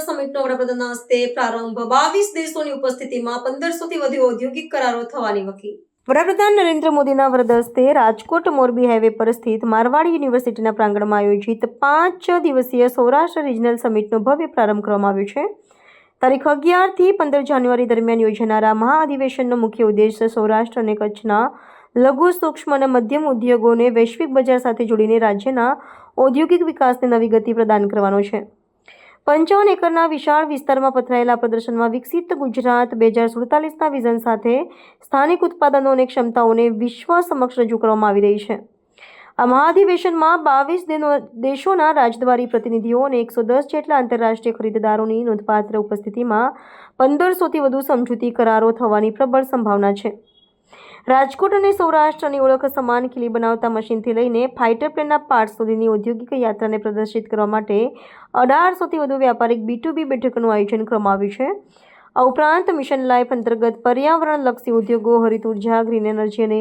સમિટનો વડાપ્રધાનના હસ્તે પ્રારંભ. બાવીસ દેશોની ઉપસ્થિતિમાં પંદરસોથી વધુ ઔદ્યોગિક કરારો થવાની વકી. વડાપ્રધાન નરેન્દ્ર મોદીના વરદ હસ્તે રાજકોટ મોરબી હાઈવે પર સ્થિત મારવાડી યુનિવર્સિટીના પ્રાંગણમાં આયોજિત પાંચ દિવસીય સૌરાષ્ટ્ર રિજનલ સમિટનો ભવ્ય પ્રારંભ કરવામાં આવ્યો છે. તારીખ અગિયારથી પંદર જાન્યુઆરી દરમિયાન યોજાનારા મહાઅધિવેશનનો મુખ્ય ઉદ્દેશ સૌરાષ્ટ્ર અને કચ્છના લઘુ સૂક્ષ્મ અને મધ્યમ ઉદ્યોગોને વૈશ્વિક બજાર સાથે જોડીને રાજ્યના ઔદ્યોગિક વિકાસને નવી ગતિ પ્રદાન કરવાનો છે. પંચાવન એકરના વિશાળ વિસ્તારમાં પથરાયેલા પ્રદર્શનમાં વિકસિત ગુજરાત બે હજાર સુડતાલીસના વિઝન સાથે સ્થાનિક ઉત્પાદનો અને ક્ષમતાઓને વિશ્વ સમક્ષ રજૂ કરવામાં આવી રહી છે. આ મહાધિવેશનમાં બાવીસ દેશોના રાજદ્વારી પ્રતિનિધિઓ અને એકસો દસ જેટલા આંતરરાષ્ટ્રીય ખરીદદારોની નોંધપાત્ર ઉપસ્થિતિમાં પંદરસોથી વધુ સમજૂતી કરારો થવાની પ્રબળ સંભાવના છે. રાજકોટ અને સૌરાષ્ટ્રની ઓળખ સમાન ખીલી બનાવતા મશીનથી લઈને ફાઇટર પ્લેનના પાર્ટ સુધીની ઔદ્યોગિક યાત્રાને પ્રદર્શિત કરવા માટે અઢારસોથી વધુ વ્યાપારિક બી ટુ બી બેઠકનું આયોજન કરવામાં આવ્યું છે. આ ઉપરાંત મિશન લાઇફ અંતર્ગત પર્યાવરણલક્ષી ઉદ્યોગો હરિત ઊર્જા ગ્રીન એનર્જી અને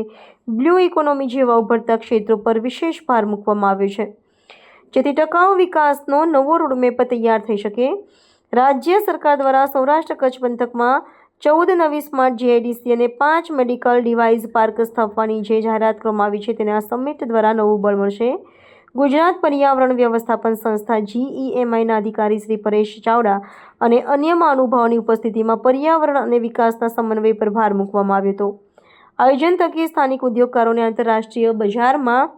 બ્લુ ઇકોનોમી જેવા ઉભરતા ક્ષેત્રો પર વિશેષ ભાર મૂકવામાં આવ્યો છે. જેથી ટકાઉ વિકાસનો નવો રોડમેપ તૈયાર થઈ શકે. રાજ્ય સરકાર દ્વારા સૌરાષ્ટ્ર કચ્છ પંથકમાં ચૌદ નવી સ્માર્ટ જીઆઈડીસી અને પાંચ મેડિકલ ડિવાઇસ પાર્ક સ્થાપવાની જે જાહેરાત કરવામાં આવી છે તેને આ સમિટ દ્વારા નવું બળ મળશે. ગુજરાત પર્યાવરણ વ્યવસ્થાપન સંસ્થા જીઈએમઆઈના અધિકારી શ્રી પરેશ ચાવડા અને અન્ય મહાનુભાવોની ઉપસ્થિતિમાં પર્યાવરણ અને વિકાસના સમન્વય પર ભાર મૂકવામાં આવ્યો હતો. આયોજન થકી સ્થાનિક ઉદ્યોગકારોને આંતરરાષ્ટ્રીય બજારમાં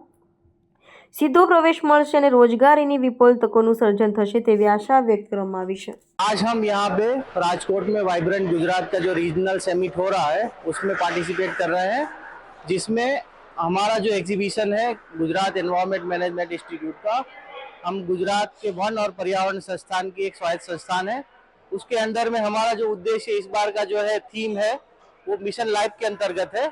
સીધો પ્રવેશ મળશે અને રોજગારીની વિપુલ તકોનું સર્જન થશે તેવી આશા વ્યક્ત કરવામાં આવી છે आज हम यहाँ पे राजकोट में वाइब्रेंट गुजरात का जो रीजनल समिट हो रहा है उसमें पार्टिसिपेट कर रहे हैं जिसमें हमारा जो एग्जीबिशन है गुजरात एनवायरमेंट मैनेजमेंट इंस्टीट्यूट का हम गुजरात के वन और पर्यावरण संस्थान की एक स्वायत्त संस्थान है उसके अंदर में हमारा जो उद्देश्य इस बार का जो है थीम है वो मिशन लाइफ के अंतर्गत है